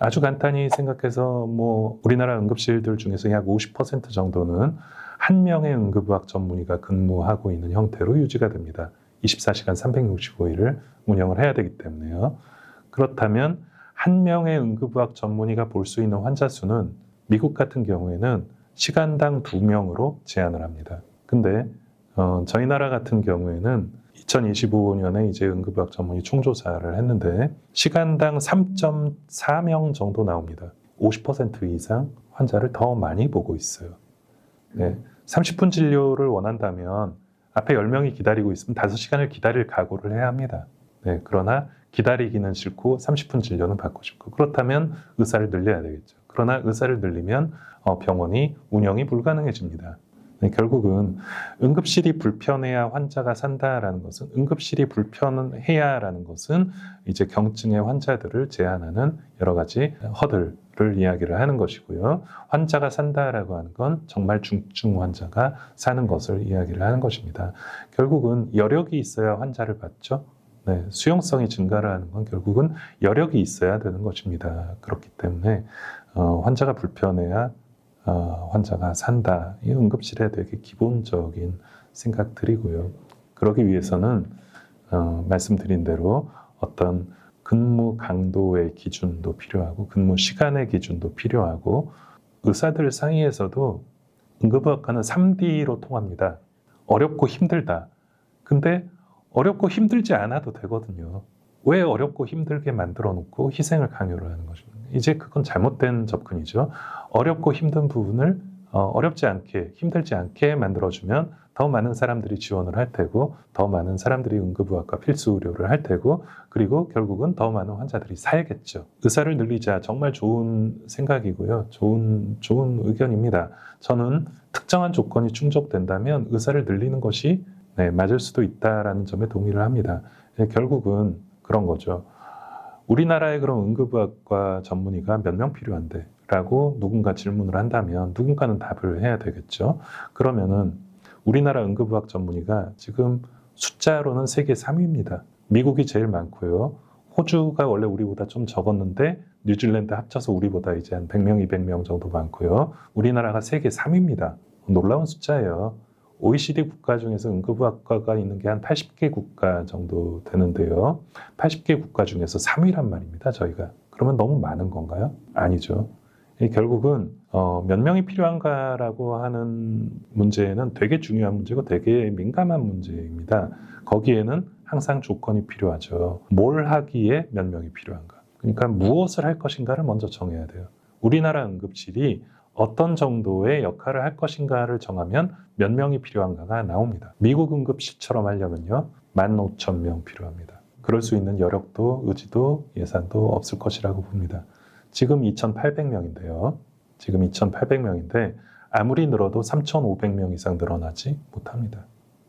아주 간단히 생각해서 뭐 우리나라 응급실들 중에서 약 50% 정도는 한 명의 응급의학 전문의가 근무하고 있는 형태로 유지가 됩니다. 24시간 365일을 운영을 해야 되기 때문에요. 그렇다면 한 명의 응급의학 전문의가 볼 수 있는 환자 수는 미국 같은 경우에는 시간당 두 명으로 제한을 합니다. 근데 어, 저희 나라 같은 경우에는 2025년에 이제 응급의학 전문의 총조사를 했는데 시간당 3.4명 정도 나옵니다. 50% 이상 환자를 더 많이 보고 있어요. 네. 30분 진료를 원한다면 앞에 10명이 기다리고 있으면 5시간을 기다릴 각오를 해야 합니다. 네. 그러나 기다리기는 싫고 30분 진료는 받고 싶고 그렇다면 의사를 늘려야 되겠죠. 그러나 의사를 늘리면 어, 병원이 운영이 불가능해집니다. 네, 결국은 응급실이 불편해야 환자가 산다라는 것은 응급실이 불편해야라는 것은 이제 경증의 환자들을 제한하는 여러 가지 허들을 이야기를 하는 것이고요. 환자가 산다라고 하는 건 정말 중증 환자가 사는 것을 이야기를 하는 것입니다. 결국은 여력이 있어야 환자를 받죠. 네, 수용성이 증가를 하는 건 결국은 여력이 있어야 되는 것입니다. 그렇기 때문에 어, 환자가 불편해야 어, 환자가 산다. 이 응급실에 되게 기본적인 생각들이고요. 그러기 위해서는 어, 말씀드린 대로 어떤 근무 강도의 기준도 필요하고 근무 시간의 기준도 필요하고 의사들 사이에서도 응급의학과는 3D로 통합니다. 어렵고 힘들다. 근데 어렵고 힘들지 않아도 되거든요. 왜 어렵고 힘들게 만들어 놓고 희생을 강요를 하는 것입니까? 이제 그건 잘못된 접근이죠. 어렵고 힘든 부분을 어, 렵지 않게 힘들지 않게 만들어주면 더 많은 사람들이 지원을 할 테고 더 많은 사람들이 응급의학과 필수 의료를 할 테고 그리고 결국은 더 많은 환자들이 살겠죠. 의사를 늘리자 정말 좋은 생각이고요. 좋은 좋은 의견입니다. 저는 특정한 조건이 충족된다면 의사를 늘리는 것이 네, 맞을 수도 있다라는 점에 동의를 합니다. 네, 결국은 그런 거죠. 우리나라에 그럼 응급의학과 전문의가 몇 명 필요한데? 라고 누군가 질문을 한다면 누군가는 답을 해야 되겠죠. 그러면은 우리나라 응급의학 전문의가 지금 숫자로는 세계 3위입니다. 미국이 제일 많고요. 호주가 원래 우리보다 좀 적었는데 뉴질랜드 합쳐서 우리보다 이제 한 100명, 200명 정도 많고요. 우리나라가 세계 3위입니다. 놀라운 숫자예요. OECD 국가 중에서 응급의학과가 있는 게 한 80개 국가 정도 되는데요. 80개 국가 중에서 3위란 말입니다, 저희가. 그러면 너무 많은 건가요? 아니죠. 결국은 어, 몇 명이 필요한가라고 하는 문제는 되게 중요한 문제고 되게 민감한 문제입니다. 거기에는 항상 조건이 필요하죠. 뭘 하기에 몇 명이 필요한가. 그러니까 무엇을 할 것인가를 먼저 정해야 돼요. 우리나라 응급실이 어떤 정도의 역할을 할 것인가를 정하면 몇 명이 필요한가가 나옵니다. 미국 응급실처럼 하려면요. 15,000명 필요합니다. 그럴 수 있는 여력도 의지도 예산도 없을 것이라고 봅니다. 지금 2,800명인데요. 지금 2,800명인데 아무리 늘어도 3,500명 이상 늘어나지 못합니다.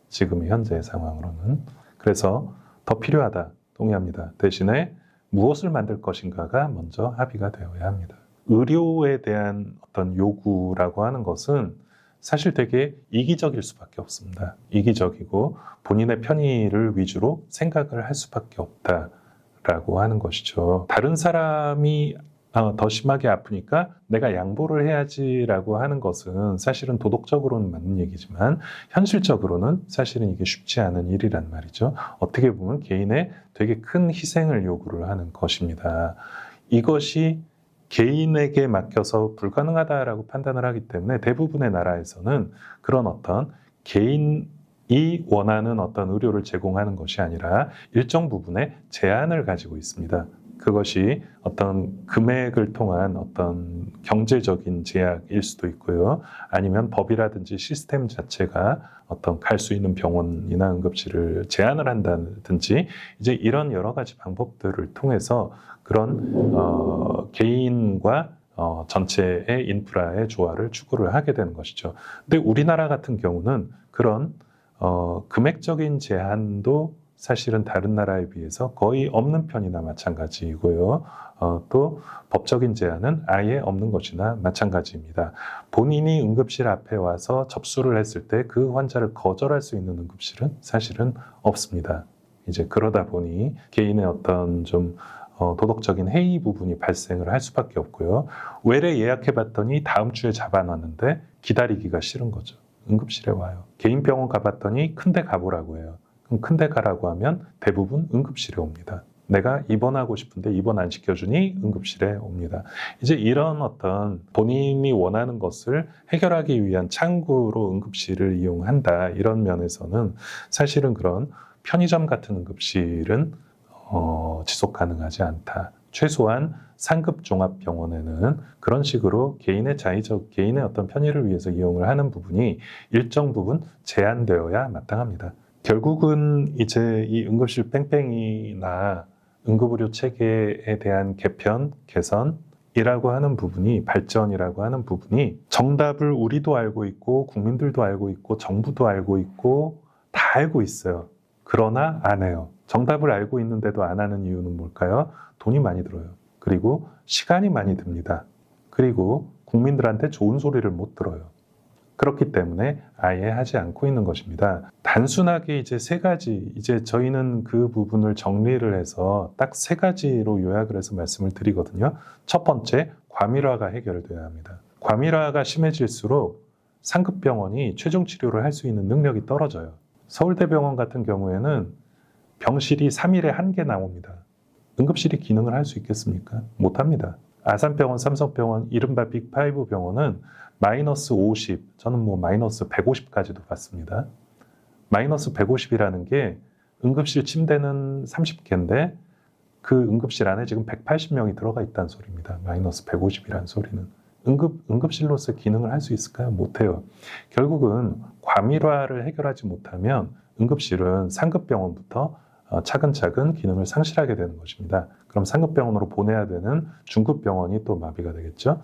지금의 현재 상황으로는. 그래서 더 필요하다. 동의합니다. 대신에 무엇을 만들 것인가가 먼저 합의가 되어야 합니다. 의료에 대한 어떤 요구라고 하는 것은 사실 되게 이기적일 수밖에 없습니다. 이기적이고 본인의 편의를 위주로 생각을 할 수밖에 없다라고 하는 것이죠. 다른 사람이 어, 더 심하게 아프니까 내가 양보를 해야지라고 하는 것은 사실은 도덕적으로는 맞는 얘기지만 현실적으로는 사실은 이게 쉽지 않은 일이란 말이죠. 어떻게 보면 개인의 되게 큰 희생을 요구를 하는 것입니다. 이것이 개인에게 맡겨서 불가능하다라고 판단을 하기 때문에 대부분의 나라에서는 그런 어떤 개인이 원하는 어떤 의료를 제공하는 것이 아니라 일정 부분의 제한을 가지고 있습니다. 그것이 어떤 금액을 통한 어떤 경제적인 제약일 수도 있고요. 아니면 법이라든지 시스템 자체가 어떤 갈 수 있는 병원이나 응급실을 제한을 한다든지 이제 이런 여러 가지 방법들을 통해서 그런 어, 개인과 어, 전체의 인프라의 조화를 추구를 하게 되는 것이죠. 근데 우리나라 같은 경우는 그런 어, 금액적인 제한도 사실은 다른 나라에 비해서 거의 없는 편이나 마찬가지이고요. 어, 또 법적인 제한은 아예 없는 것이나 마찬가지입니다. 본인이 응급실 앞에 와서 접수를 했을 때 그 환자를 거절할 수 있는 응급실은 사실은 없습니다. 이제 그러다 보니 개인의 어떤 좀 어, 도덕적인 해이 부분이 발생을 할 수밖에 없고요. 외래 예약해 봤더니 다음 주에 잡아놨는데 기다리기가 싫은 거죠. 응급실에 와요. 개인 병원 가봤더니 큰데 가보라고 해요. 큰데 가라고 하면 대부분 응급실에 옵니다. 내가 입원하고 싶은데 입원 안 시켜주니 응급실에 옵니다. 이제 이런 어떤 본인이 원하는 것을 해결하기 위한 창구로 응급실을 이용한다. 이런 면에서는 사실은 그런 편의점 같은 응급실은 어, 지속 가능하지 않다. 최소한 상급 종합병원에는 그런 식으로 개인의 자의적 개인의 어떤 편의를 위해서 이용을 하는 부분이 일정 부분 제한되어야 마땅합니다. 결국은 이제 이 응급실 뺑뺑이나 응급의료 체계에 대한 개편, 개선 이라고 하는 부분이 발전이라고 하는 부분이 정답을 우리도 알고 있고 국민들도 알고 있고 정부도 알고 있고 다 알고 있어요. 그러나 안 해요. 정답을 알고 있는데도 안 하는 이유는 뭘까요? 돈이 많이 들어요. 그리고 시간이 많이 듭니다. 그리고 국민들한테 좋은 소리를 못 들어요. 그렇기 때문에 아예 하지 않고 있는 것입니다. 단순하게 이제 세 가지, 이제 저희는 그 부분을 정리를 해서 딱 세 가지로 요약을 해서 말씀을 드리거든요. 첫 번째, 과밀화가 해결돼야 합니다. 과밀화가 심해질수록 상급 병원이 최종 치료를 할 수 있는 능력이 떨어져요. 서울대병원 같은 경우에는 병실이 3일에 한 개 나옵니다. 응급실이 기능을 할 수 있겠습니까? 못 합니다. 아산병원, 삼성병원, 이른바 빅5 병원은 마이너스 50, 저는 뭐 마이너스 150까지도 봤습니다. 마이너스 150이라는 게 응급실 침대는 30개인데 그 응급실 안에 지금 180명이 들어가 있다는 소리입니다. 마이너스 150이라는 소리는. 응급, 응급실로서 기능을 할 수 있을까요? 못해요. 결국은 과밀화를 해결하지 못하면 응급실은 상급병원부터 어, 차근차근 기능을 상실하게 되는 것입니다. 그럼 상급 병원으로 보내야 되는 중급 병원이 또 마비가 되겠죠.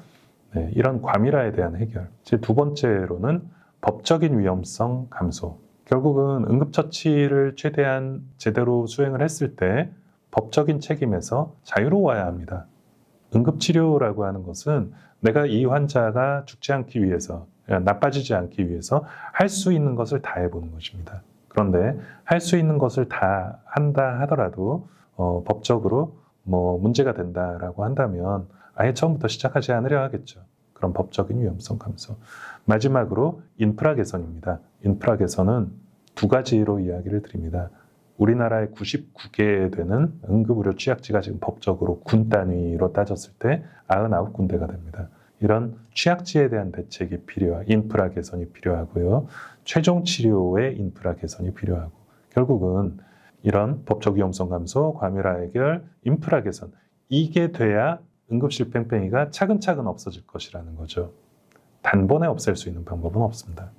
네, 이런 과밀화에 대한 해결. 제 두 번째로는 법적인 위험성 감소. 결국은 응급처치를 최대한 제대로 수행을 했을 때 법적인 책임에서 자유로워야 합니다. 응급치료라고 하는 것은 내가 이 환자가 죽지 않기 위해서, 나빠지지 않기 위해서 할 수 있는 것을 다 해보는 것입니다. 그런데 할 수 있는 것을 다 한다 하더라도 어, 법적으로 뭐 문제가 된다라고 한다면 아예 처음부터 시작하지 않으려 하겠죠. 그런 법적인 위험성 감소. 마지막으로 인프라 개선입니다. 인프라 개선은 두 가지로 이야기를 드립니다. 우리나라의 99개 되는 응급의료 취약지가 지금 법적으로 군 단위로 따졌을 때 99군데가 됩니다. 이런 취약지에 대한 대책이 필요하, 인프라 개선이 필요하고요. 최종 치료의 인프라 개선이 필요하고 결국은 이런 법적 위험성 감소, 과밀화 해결, 인프라 개선 이게 돼야 응급실 뺑뺑이가 차근차근 없어질 것이라는 거죠. 단번에 없앨 수 있는 방법은 없습니다.